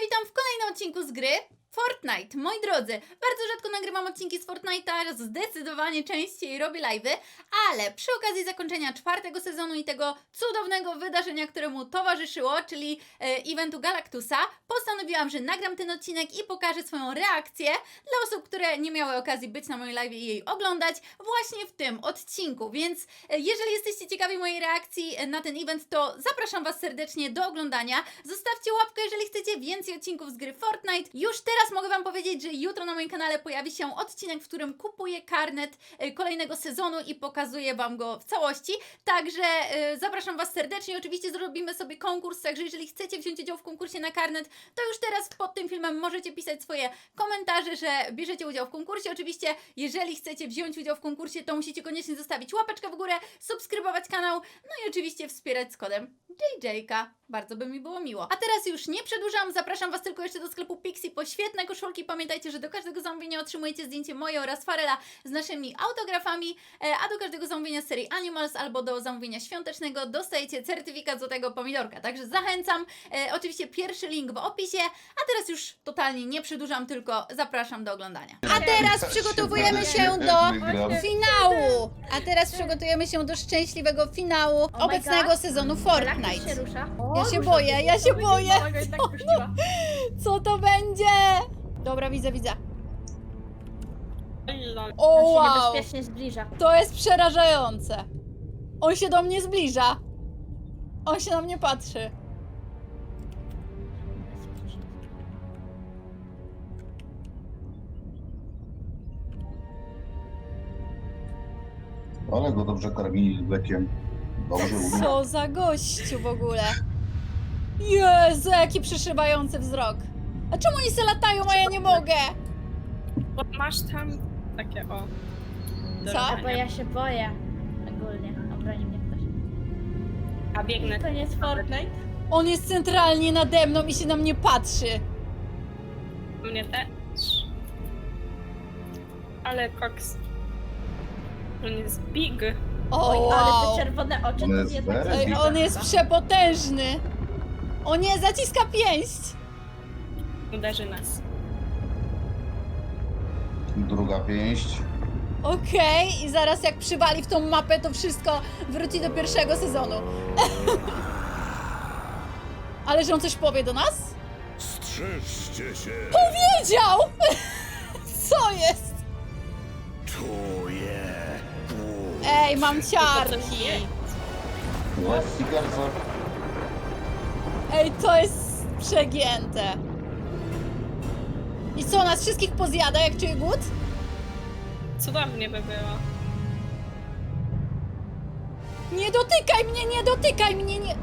Witam w kolejnym odcinku z gry Fortnite. Moi drodzy, bardzo rzadko nagrywam odcinki z Fortnite'a, zdecydowanie częściej robię live'y, ale przy okazji zakończenia czwartego sezonu i tego cudownego wydarzenia, któremu towarzyszyło, czyli e, eventu Galactusa, postanowiłam, że nagram ten odcinek i pokażę swoją reakcję dla osób, które nie miały okazji być na mojej live i jej oglądać właśnie w tym odcinku. Więc e, jeżeli jesteście ciekawi mojej reakcji e, na ten event, to zapraszam Was serdecznie do oglądania. Zostawcie łapkę, jeżeli chcecie więcej odcinków z gry Fortnite. Już teraz mogę Wam powiedzieć, że jutro na moim kanale pojawi się odcinek, w którym kupuję karnet e, kolejnego sezonu i pokazuję Wam go w całości. Także e, zapraszam Was serdecznie. Oczywiście zrobimy sobie konkurs, także jeżeli chcecie wziąć udział w konkursie na karnet, to już teraz pod tym filmem możecie pisać swoje komentarze, że bierzecie udział w konkursie. Oczywiście, jeżeli chcecie wziąć udział w konkursie, to musicie koniecznie zostawić łapeczkę w górę, subskrybować kanał, no i oczywiście wspierać z kodem JJK. Bardzo by mi było miło. A teraz już nie przedłużam, zapraszam Was tylko jeszcze do sklepu Pixie po świetne koszulki. Pamiętajcie, że do każdego zamówienia otrzymujecie zdjęcie moje oraz Farela z naszymi autografami, e, a do każdego zamówienia z serii Animals albo do zamówienia świątecznego dostajecie certyfikat złotego pomidorka. Także zachęcam. E, oczywiście pierwszy link w opisie, a teraz już totalnie nie przedłużam, tylko zapraszam do oglądania. A teraz przygotowujemy się do finału! A teraz przygotujemy się do szczęśliwego finału Oh obecnego sezonu Fortnite. rusza. Ja się boję, ja się boję. Co to będzie? Dobra, widzę, widzę. O On się wow! niebezpiecznie zbliża. To jest przerażające. On się do mnie zbliża. On się na mnie patrzy. Ale go dobrze karmili lekiem. Dobrze. Co za gościu w ogóle. Jezu, jaki przyszywający wzrok. A czemu oni se latają, a ja nie mogę? Bo masz tam takie o. do Co? robienia. Bo ja się boję. Ogólnie. Obroni mnie ktoś. A biegnę. To nie jest Fortnite? On jest centralnie nade mną i się na mnie patrzy. Mnie też. Ale Cox. On jest big. O, Oj, ale wow. te czerwone oczy to jest jednak Ej, on jest przepotężny. O nie, zaciska pięść. Uderzy nas. Druga pięść. Okej, i zaraz jak przywali w tą mapę, to wszystko wróci do pierwszego sezonu. Ale że on coś powie do nas? Strzeżcie się! Wiedział! Co jest? Czuję głód. Ej, mam ciarki. je. Ej, to jest przegięte. I co, nas wszystkich pozjada, jak czuje głód? Cudownie by było. Nie dotykaj mnie, nie dotykaj mnie, nie...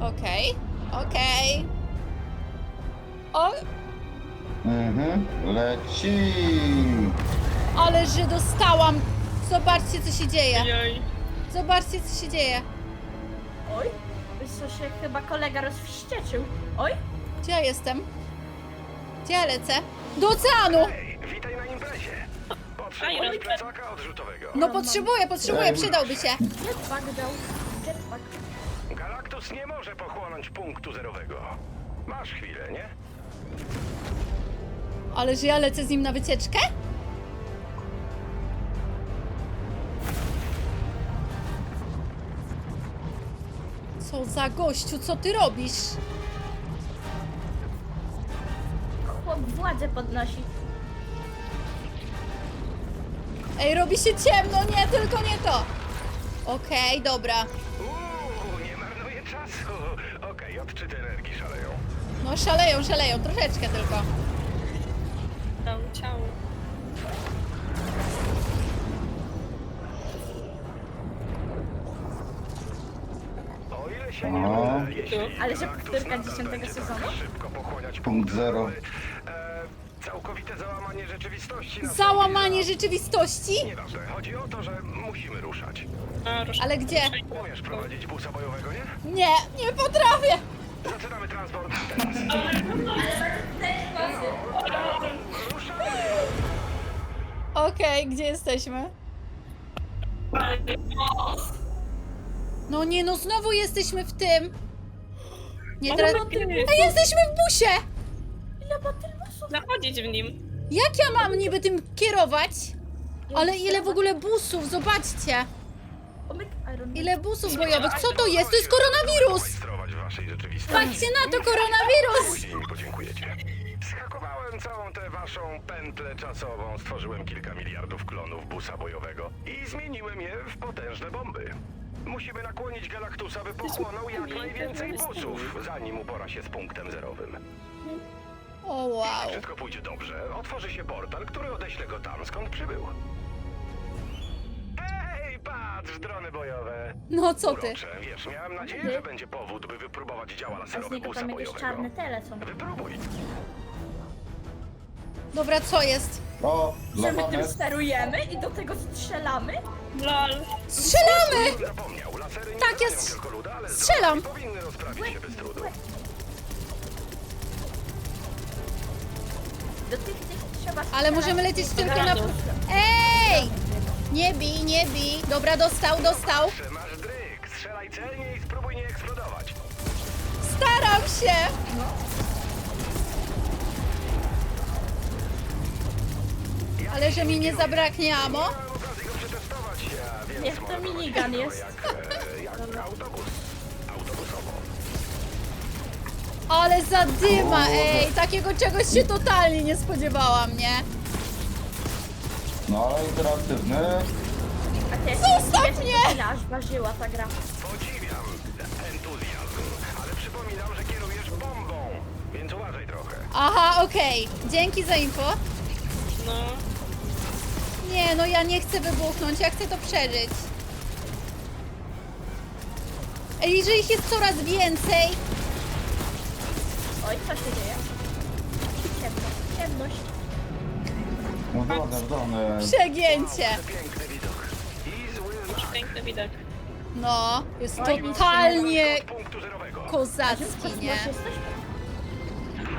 Okej, okej. O, Mhm. Leci. ale że dostałam. Zobaczcie, co się dzieje. Zobaczcie, co się dzieje. Oj, co się chyba kolega rozwścieczył. Oj, Gdzie ja jestem? Gdzie ja lecę? Do oceanu! Hej, witaj na imprezie. Potrzebujesz plecaka odrzutowego. No potrzebuję, potrzebuję, przydałby się. jetpack dał. Jetpack. Galactus nie może pochłonąć punktu zerowego. Masz chwilę, nie? Ale że ja lecę z nim na wycieczkę? Co za gościu, co ty robisz? Chłop władzę podnosi. Ej, robi się ciemno, nie, tylko nie to. Okej, dobra. Uuu, nie marnuję czasu. Okej, odczyty energii szaleją. No szaleją, szaleją, troszeczkę tylko. Dał ciało. O jeśli Ale że powtórka dziesiątego sezonu? szybko pochłaniać Punkt zero. Całkowite załamanie rzeczywistości. Załamanie za- rzeczywistości? Nieważne, chodzi o to, że musimy ruszać. A, rusz... Ale gdzie? Umiesz prowadzić busa bojowego, nie? Nie, nie potrafię. Zaczynamy transport teraz. Okej, gdzie jesteśmy? No nie, no znowu jesteśmy w tym. Nie teraz... Ej, jesteśmy w busie! Ile ma tylnosów? Zachodzić w nim. Jak ja mam niby tym kierować? Ale ile w ogóle busów, zobaczcie! Ile busów bojowych, co to jest? To jest koronawirus! Majstrować w waszej rzeczywistości. Patrzcie na to, koronawirus! Później mi podziękujecie. Schakowałem całą tę waszą pętlę czasową, stworzyłem kilka miliardów klonów busa bojowego i zmieniłem je w potężne bomby. Musimy nakłonić Galactusa, by pochłonął jak najwięcej busów, zanim upora się z punktem zerowym. O wow. Wszystko pójdzie dobrze, otworzy się portal, który odeśle go tam, skąd przybył. Hej, patrz, drony bojowe. No co ty? Urocze, wiesz, miałem nadzieję, że będzie powód, by wypróbować działa A z laserowe niego busa tam jakieś bojowego. czarne tele są. Wypróbuj. Dobra, co jest? O, Że my latamy. tym sterujemy i do tego strzelamy? Lol. Strzelamy! Tak, ale Strzelam. Do tych, tych trzeba Ale strzelać. możemy lecieć tylko na... Granatów. Ej! Nie bij, nie bij. Dobra, dostał, dostał. Dryk, strzelaj celnie i spróbuj nie eksplodować. Staram się! Ale że mi nie zabraknie amo? Niech to minigun jest. Jak, jak autobus. Autobusowo. Ale zadyma, ej! Takiego czegoś się totalnie nie spodziewałam, nie? No ale interaktywny. A ty Zostaw mnie! ile aż ważyła ta gra. Podziwiam entuzjazm, ale przypominam, że kierujesz bombą, więc uważaj trochę. Aha, okej. Dzięki za info. No. Nie, no ja nie chcę wybuchnąć, ja chcę to przeżyć. Ej, że ich jest coraz więcej. Oj, co się dzieje? Ciemno, ciemność. No drony, drony. Przegięcie. Piękny widok. I zły znak. Piękny widok. No, jest totalnie Od punktu zerowego. kozacki, nie? Kosmos jesteś?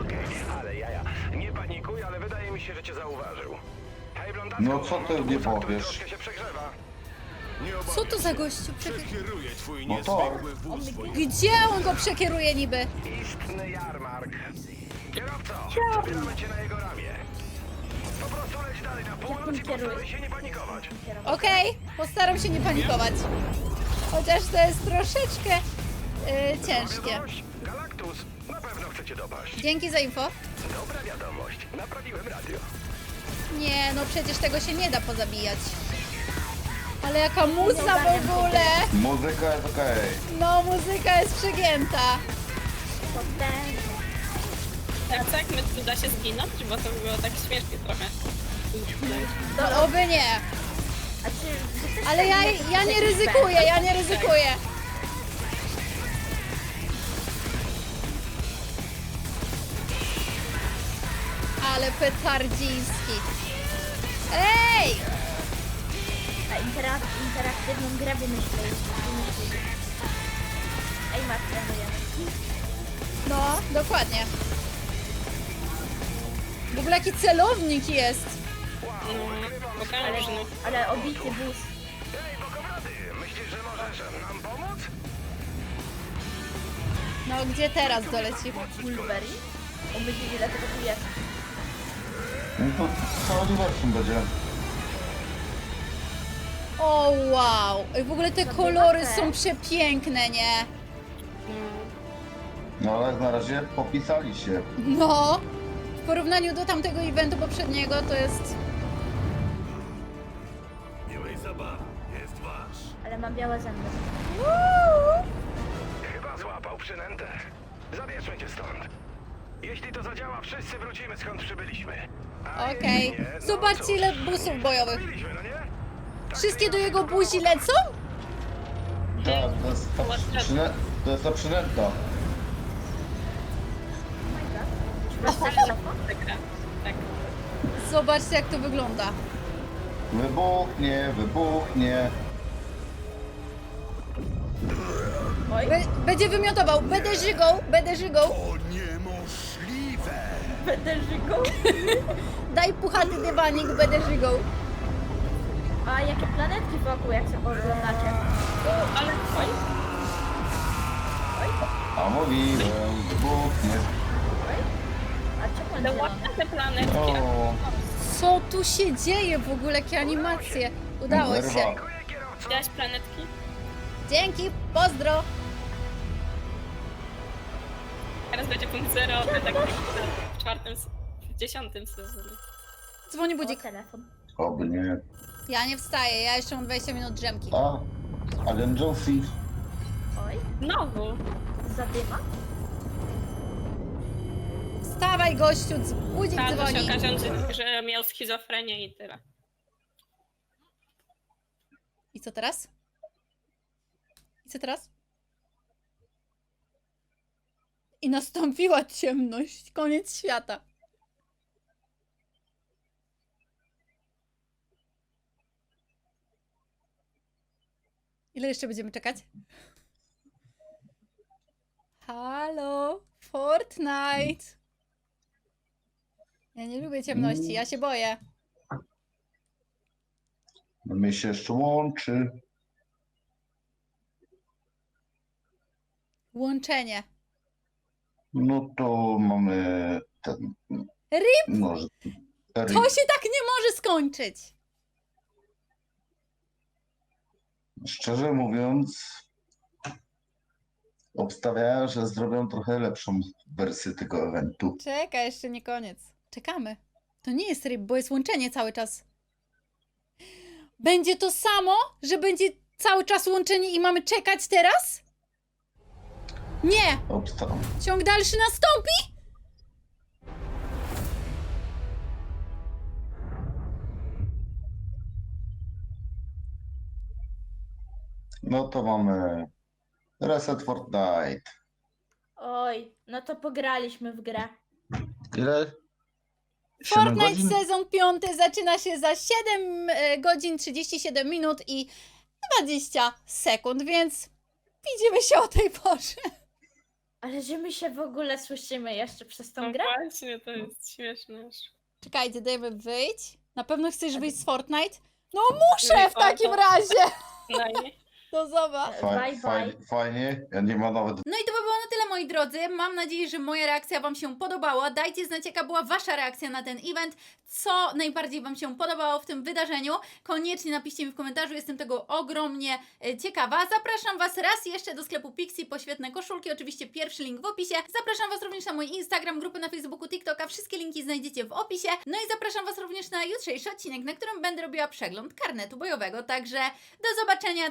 Okej, ale jaja. Nie panikuj, ale wydaje mi się, że cię zauważył. No co ty nie powiesz? Co to za gościu? Przekieruję twój No niezwykły wóz bojowy. Gdzie on go przekieruje niby? Istny jarmark. Kierowco, zabieramy cię na jego ramię. Po prostu leć dalej na północ i kierujesz? postaraj się nie panikować. Okej, postaram się nie panikować. Chociaż to jest troszeczkę yy, ciężkie. Wiadomość? Galactus, na pewno chcecie dopaść. Dzięki za info. Dobra wiadomość, naprawiłem radio. Nie, no przecież tego się nie da pozabijać. Ale jaka muza w ogóle! Muzyka jest okej. No, muzyka jest przegięta. A co jak my tu da się zginąć? Bo to by było tak śmiesznie trochę. No, oby nie. A czy wy też Ale tak ja, nie- ja nie ryzykuję, ja nie ryzykuję. Ale petardziński. Ej! Na interak interaktywną grę wymyślili. wymyślili. Ej, masz trenujemy. No, dokładnie. W ogóle jaki celownik jest. No, Ale, potężny. ale obity bus. Ej, Bokowrady, myślisz, że możesz nam pomóc? No, gdzie teraz doleci? Bulberry. Obydwie ile tego tu jest. No to cały uniwersum będzie. O, wow. Ej, W ogóle te kolory są przepiękne, nie? No ale na razie popisali się. No. W porównaniu do tamtego eventu poprzedniego to jest... Miłej zabawy. Jest wasz. Ale mam białe zęby. Chyba złapał przynętę. Zabierzmy cię stąd. Jeśli to zadziała, wszyscy wrócimy skąd przybyliśmy. Okej. Zobaczcie ile busów bojowych. Wszystkie do jego buzi lecą? Tak, to jest ta, przynę... to jest ta przynęta. Zobaczcie jak to wygląda. Wybuchnie, wybuchnie. Be będzie wymiotował. Będę żygą, będę żygą. Będę żygą. Daj puchaty dywanik, będę żygą. A jakie planetki wokół, jak sobie oglądacie. Ale oj, Oj, A mówiłem, wybuchnie. A czemu No ładne te planetki. O, Co tu się dzieje w ogóle? Jakie animacje? Udało się. Widziałaś planetki? Dzięki, pozdro. Teraz będzie punkt zero, tak jak w czwartym, w dziesiątym sezonie. Dzwoni O, budzik. telefon. Oby nie. Ja nie wstaję, ja jeszcze mam 20 minut drzemki. A, agent Josie. Oj, Znowu! zadyma? Wstawaj gościu, dz- budzik A, to się dzwoni. okaże, że, że miał schizofrenię i tyle. I co teraz? I co teraz? I nastąpiła ciemność, koniec świata. Ile jeszcze będziemy czekać? Halo, Fortnite. Ja nie lubię ciemności, ja się boję. No mnie się jeszcze łączy. Łączenie. No to mamy ten. Rip, No, że- to się tak nie może skończyć. Szczerze mówiąc, obstawiałem, że zrobią trochę lepszą wersję tego eventu. Czekaj, jeszcze nie koniec. Czekamy. To nie jest ryb, bo jest łączenie cały czas. Będzie to samo, że będzie cały czas łączenie i mamy czekać teraz? Nie! Obstawiam. Ciąg dalszy nastąpi? No to mamy Reset Fortnite. Oj, no to pograliśmy w grę. Ile? Siedem Fortnite godzin? sezon 5 zaczyna się za 7 e, godzin 37 minut i 20 sekund, więc widzimy się o tej porze. Ale że my się w ogóle słyszymy jeszcze przez tą No grę? właśnie, to jest śmieszne już. Czekajcie, David, wyjdź. Na pewno chcesz wyjść z Fortnite? No muszę w takim razie! No i To zobacz. Bye, Faj, bye. faj, fajnie. Ja nie ma nawet No i to by było na tyle, moi drodzy. Mam nadzieję, że moja reakcja Wam się podobała. Dajcie znać, jaka była Wasza reakcja na ten event. Co najbardziej Wam się podobało w tym wydarzeniu. Koniecznie napiszcie mi w komentarzu, jestem tego ogromnie e, ciekawa. Zapraszam Was raz jeszcze do sklepu Pixie po świetne koszulki. Oczywiście pierwszy link w opisie. Zapraszam Was również na mój Instagram, grupę na Facebooku, TikToka. Wszystkie linki znajdziecie w opisie. No i zapraszam Was również na jutrzejszy odcinek, na którym będę robiła przegląd karnetu bojowego. Także do zobaczenia,